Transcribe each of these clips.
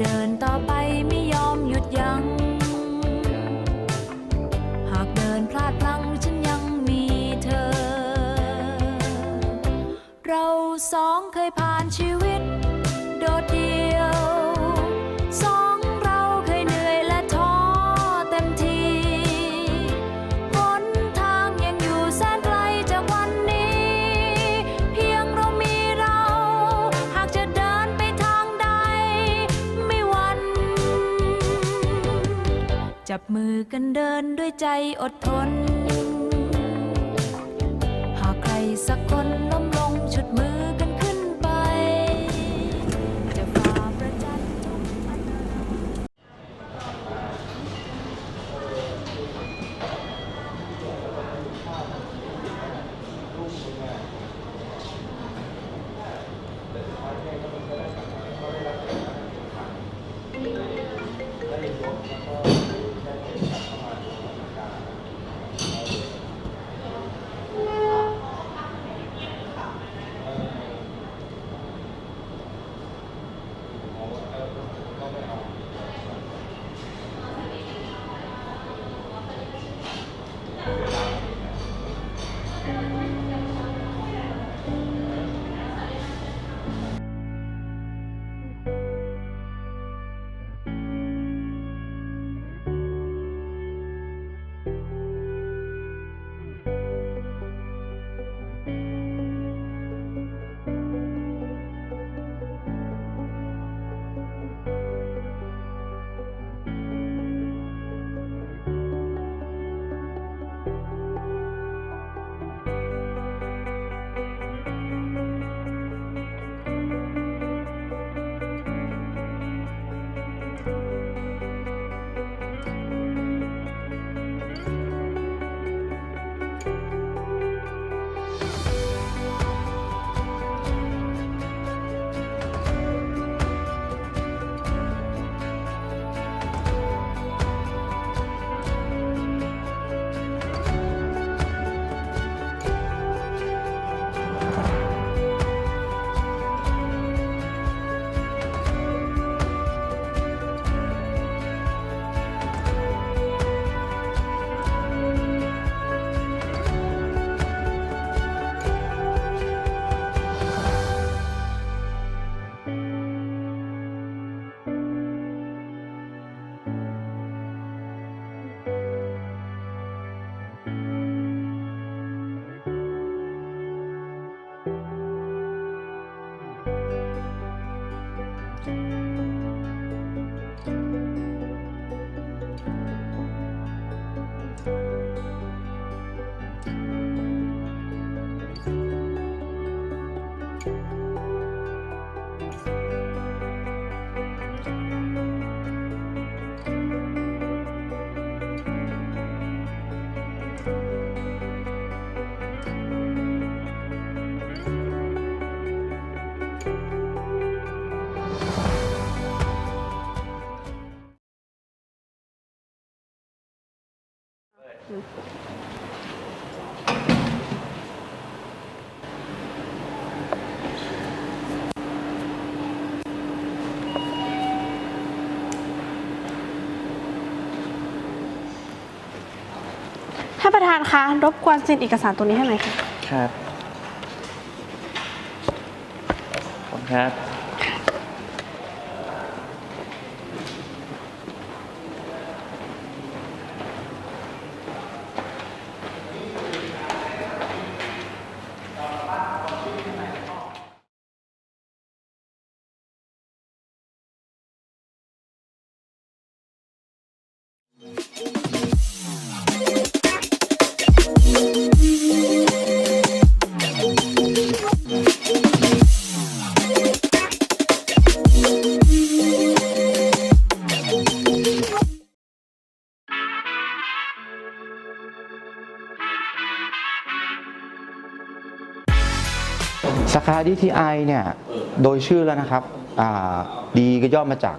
เดินต่อไปไม่ยอมหยุดยัง้ง หากเดินพลาดพลั้งฉันยังมีเธอ เราสองเคยผ่านชีวิต โดดเดี่ยวสอง จับมือกันเดินด้วยใจอดทน หากใครสักคน ท่านประธานคะรบกวนเซ็นเอกสารตัวนี้ให้หน่อยค่ะ ครับ ขอบคุณครับา DTI เนี่ยโดยชื่อแล้วนะครับอ่า D ก็ย่อมาจาก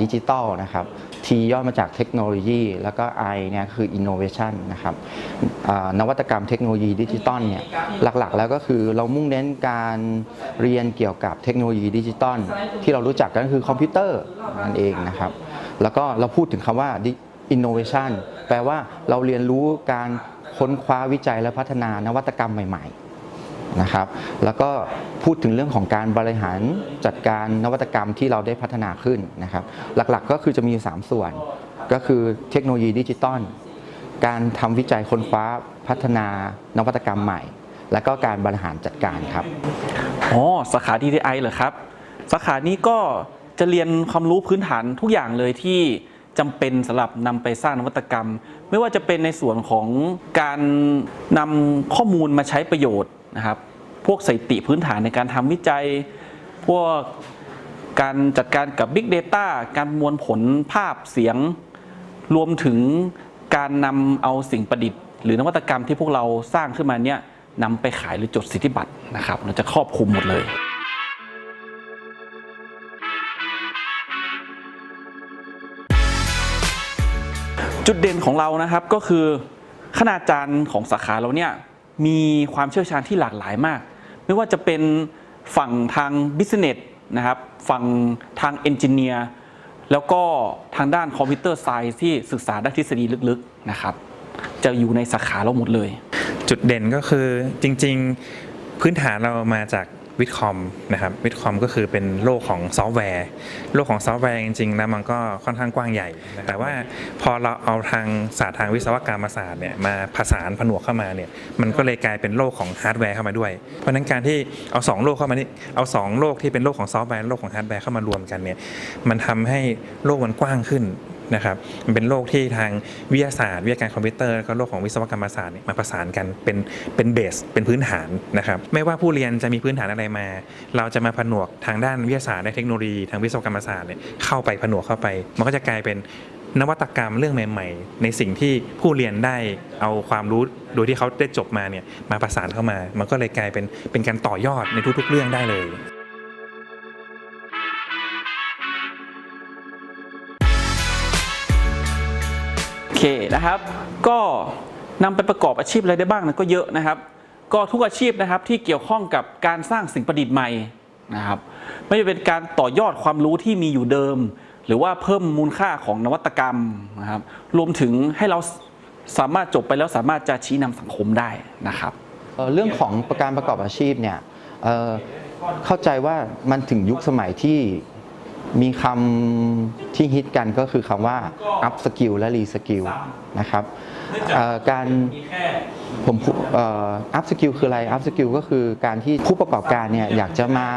ดิจิตอลนะครับ T ย่อมาจากเทคโนโลยี แล้วก็ I เนี่ยคือ innovation นะครับนวัตกรรมเทคโนโลยีดิจิตอลเนี่ยหลักๆ แล้วก็คือเรามุ่งเน้นการเรียนเกี่ยวกับเทคโนโลยีดิจิตอลที่เรารู้จักกันคือคอมพิวเตอร์นั่นเองนะครับ แล้วก็เราพูดถึงคำว่า innovation แปลว่าเราเรียนรู้การค้นคว้าวิจัยและพัฒนานวัตกรรมใหม่ ๆ นะครับ แล้วก็พูดถึงเรื่องของการบริหารจัดการนวัตกรรมที่เราได้พัฒนาขึ้นนะครับ หลักๆก็คือจะมี 3 ส่วน ก็คือเทคโนโลยีดิจิตอลการทำวิจัยค้นคว้าพัฒนานวัตกรรมใหม่ และก็การบริหารจัดการครับอ๋อสาขา DTI เหรอครับ สาขานี้ก็จะเรียนความรู้พื้นฐานทุกอย่างเลยที่จำเป็นสำหรับนำไปสร้างนวัตกรรม ไม่ว่าจะเป็นในส่วนของการนำข้อมูลมาใช้ประโยชน์ นะครับ พวกสถิติพื้นฐานในการทำวิจัย พวกการจัดการกับ Big Data การปรมวลผลภาพเสียง รวมถึงการนำเอาสิ่งประดิษฐ์ หรือนวัตกรรมที่พวกเราสร้างขึ้นมาเนี่ยนำไปขายหรือจดสิทธิบัตรนะครับเราจะครอบคลุมหมดเลยจุดเด่นของเรานะครับก็คือคณาจารย์ของสาขาเราเนี่ย มีความเชี่ยวชาญที่หลากหลายมาก ไม่ว่าจะเป็นฝั่งทางบิสเนสนะครับฝั่งทางเอนจิเนียร์แล้วก็ทางด้านคอมพิวเตอร์ไซส์ที่ศึกษาด้านทฤษฎีลึกๆนะครับ จะอยู่ในสาขาเราหมดเลย จุดเด่นก็คือจริง ๆ พื้นฐานเรามาจาก วิทคอมนะครับวิทคอมก็คือเป็นโลกของซอฟต์แวร์ โลกของซอฟต์แวร์จริงๆแล้วมันก็ค่อนข้างกว้างใหญ่ แต่ว่าพอเราเอาทางศาสตร์ทางวิศวกรรมศาสตร์เนี่ยมาผสานผนวกเข้ามาเนี่ยมันก็เลยกลายเป็นโลกของฮาร์ดแวร์เข้ามาด้วย เพราะนั้นการที่เอาสองโลกเข้ามานี่เอาสองโลกที่เป็นโลกของซอฟต์แวร์โลกของฮาร์ดแวร์เข้ามารวมกันเนี่ยมันทำให้โลกมันกว้างขึ้น นะครับมันเป็นโลกที่ทางวิทยาศาสตร์วิทยาการคอมพิวเตอร์แล้วก็โลกของวิศวกรรมศาสตร์เนี่ยมาประสานกันเป็นเป็นเบสเป็นพื้นฐานนะครับไม่ว่าผู้เรียนจะมีพื้นฐานอะไรมา เราจะมาผนวกทางด้านวิทยาศาสตร์และเทคโนโลยีทางวิศวกรรมศาสตร์เนี่ยเข้าไปผนวกเข้าไป มันก็จะกลายเป็นนวัตกรรมเรื่องใหม่ ๆ ในสิ่งที่ผู้เรียนได้เอาความรู้โดยที่เขาได้จบมาเนี่ยมาประสานเข้ามา มันก็เลยกลายเป็นเป็นการต่อยอดในทุกๆเรื่องได้เลย เคนะครับ ก็นำไปประกอบอาชีพอะไรได้บ้างนะก็เยอะนะครับ ก็ทุกอาชีพนะครับที่เกี่ยวข้องกับการสร้างสิ่งประดิษฐ์ใหม่นะครับไม่ว่าเป็นการต่อยอดความรู้ที่มีอยู่เดิม หรือว่าเพิ่มมูลค่าของนวัตกรรมนะครับ รวมถึงให้เราสามารถจบไปแล้วสามารถจะชี้นำสังคมได้นะครับเรื่องของการประกอบอาชีพเนี่ยเเข้าใจว่ามันถึงยุคสมัยที่ มีคำที่ฮิตกันก็คือคำว่า up skill และ re skill นะครับเอ่อการผมพูเอ่อ up skill คืออะไร up skill ก็คือการที่ผู้ประกอบการเนี่ยอยากจะมา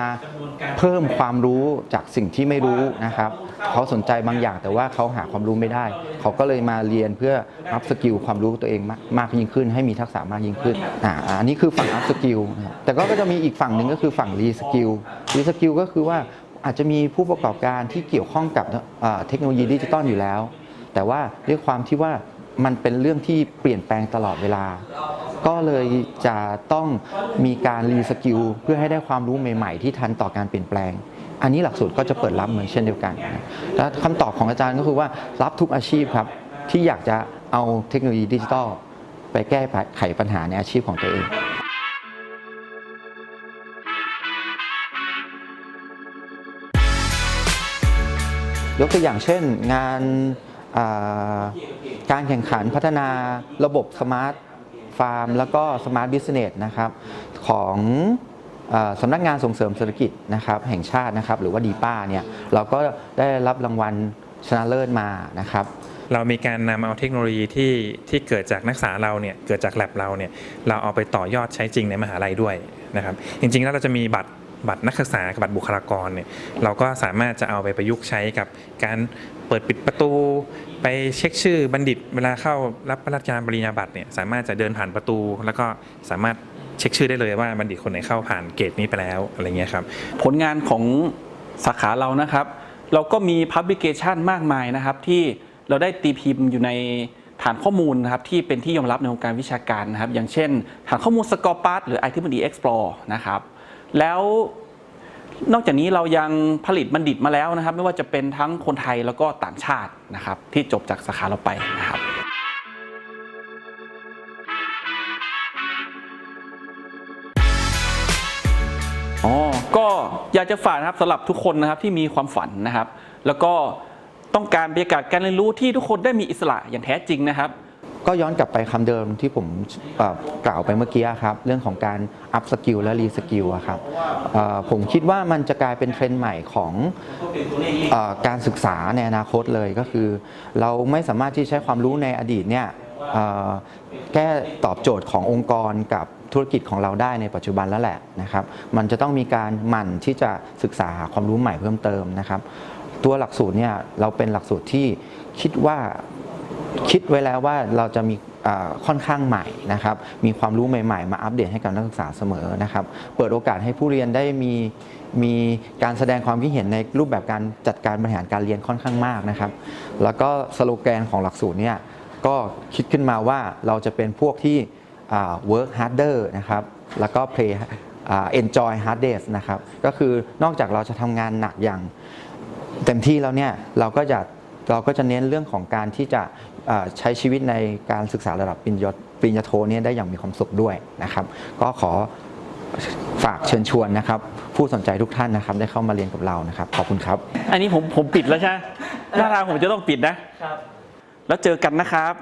เพิ่มความรู้จากสิ่งที่ไม่รู้นะครับเขาสนใจบางอย่างแต่ว่าเขาหาความรู้ไม่ได้ เขาก็เลยมาเรียนเพื่อ up skill ความรู้ตัวเองมากมากยิ่งขึ้น ให้มีทักษะมากยิ่งขึ้นอ่าอันนี้คือฝั่ง up skill นะครับแต่ก็จะมีอีกฝั่งหนึ่งก็คือฝั่ง re skill re skill ก็คือว่า อาจจะมีผู้ประกอบการที่เกี่ยวข้องกับเทคโนโลยีดิจิตอลอยู่แล้ว แต่ว่าด้วยความที่ว่ามันเป็นเรื่องที่เปลี่ยนแปลงตลอดเวลา ก็เลยจะต้องมีการรีสกิลเพื่อให้ได้ความรู้ใหม่ๆ ที่ทันต่อการเปลี่ยนแปลง อันนี้หลักสูตรก็จะเปิดรับเหมือนเช่นเดียวกันแล้วคำตอบของอาจารย์ก็คือว่ารับทุกอาชีพครับที่อยากจะเอาเทคโนโลยีดิจิทัลไปแก้ไขปัญหาในอาชีพของตัวเอง ยกตัวอย่างเช่นงานการแข่งขันพัฒนาระบบสมาร์ทฟาร์ม แล้วก็สมาร์ทบิสเนสนะครับของอสำนักงานส่งเสริมเศรษฐกิจนะครับแห่งชาตินะครับหรือว่าดีป้าเนี่ยเราก็ได้รับรางวัลชนะเลิศมานะครับเรามีการนำเอาเทคโนโลยีที่ที่เกิดจากนักศึกษาเราเนี่ยเกิดจากแลบเราเนี่ยเราเอาไปต่อยอดใช้จริงในมหาลัยด้วยนะครับจริงๆแล้วเราจะมีบัตร บัตรนักศึกษากับบัตรบุคลากรเนี่ยเราก็สามารถจะเอาไปประยุกต์ใช้กับการเปิดปิดประตู ไปเช็คชื่อบัณฑิต เวลาเข้ารับพระราชทานปริญญาบัตรเนี่ยสามารถจะเดินผ่านประตู แล้วก็สามารถเช็คชื่อได้เลยว่าบัณฑิตคนไหนเข้าผ่านเกณฑ์นี้ไปแล้วอะไรเงี้ยครับผลงานของสาขาเรานะครับ เราก็มีพับลิเคชันมากมายนะครับ ที่เราได้ตีพิมพ์อยู่ในฐานข้อมูลนะครับที่เป็นที่ยอมรับในวงการวิชาการนะครับ อย่างเช่น ฐานข้อมูล s c o r p a s หรือ i t m d Explore นะครับ แล้วนอกจากนี้เรายังผลิตบัณฑิตมาแล้วนะครับ ไม่ว่าจะเป็นทั้งคนไทยแล้วก็ต่างชาตินะครับ ที่จบจากสาขาเราไปนะครับอ๋อก็อยากจะฝากนะครับสำหรับทุกคนนะครับที่มีความฝันนะครับ แล้วก็ต้องการบรรยากาศการเรียนรู้ที่ทุกคนได้มีอิสระอย่างแท้จริงนะครับ ก็ย้อนกลับไปคำเดิมที่ผมกล่าวไปเมื่อกี้ครับ เรื่องของการอัพสกิลและรีสกิลครับผมคิดว่ามันจะกลายเป็นเทรนด์ใหม่ของอการศึกษาในอนาคตเลยก็คือ เราไม่สามารถที่ใช้ความรู้ในอดีตเนี่ยแก้ตอบโจทย์ขององค์กรกับธุรกิจของเราได้ในปัจจุบันแล้วแหละนะครับ มันจะต้องมีการหมั่นที่จะศึกษาหาความรู้ใหม่เพิ่มเติมนะครับ ตัวหลักสูตรเนี่ยเราเป็นหลักสูตรที่คิดว่า คิดไว้แล้วว่าเราจะมีค่อนข้างใหม่นะครับ มีความรู้ใหม่ ๆ มาอัปเดตให้กับนักศึกษาเสมอนะครับ เปิดโอกาสให้ผู้เรียนได้มีมีการแสดงความคิดเห็นในรูปแบบการจัดการบริหารการเรียนค่อนข้างมากนะครับ แล้วก็สโลแกนของหลักสูตรเนี่ยก็คิดขึ้นมาว่าเราจะเป็นพวกที่ work harder นะครับ แล้วก็ play enjoy hard days นะครับ ก็คือนอกจากเราจะทำงานหนักอย่างเต็มที่แล้วเนี่ยเราก็จะเราก็จะเน้นเรื่องของการที่จะ ใช้ชีวิตในการศึกษาระดับปริญญาปริญญาโทเนี่ยได้อย่างมีความสุขด้วยนะครับ ก็ขอฝากเชิญชวนนะครับ ผู้สนใจทุกท่านนะครับ ได้เข้ามาเรียนกับเรานะครับ ขอบคุณครับ อันนี้ผมผมปิดแล้วใช่ไหมหน้าทางผมจะต้องปิดนะแล้วเจอกันนะครับ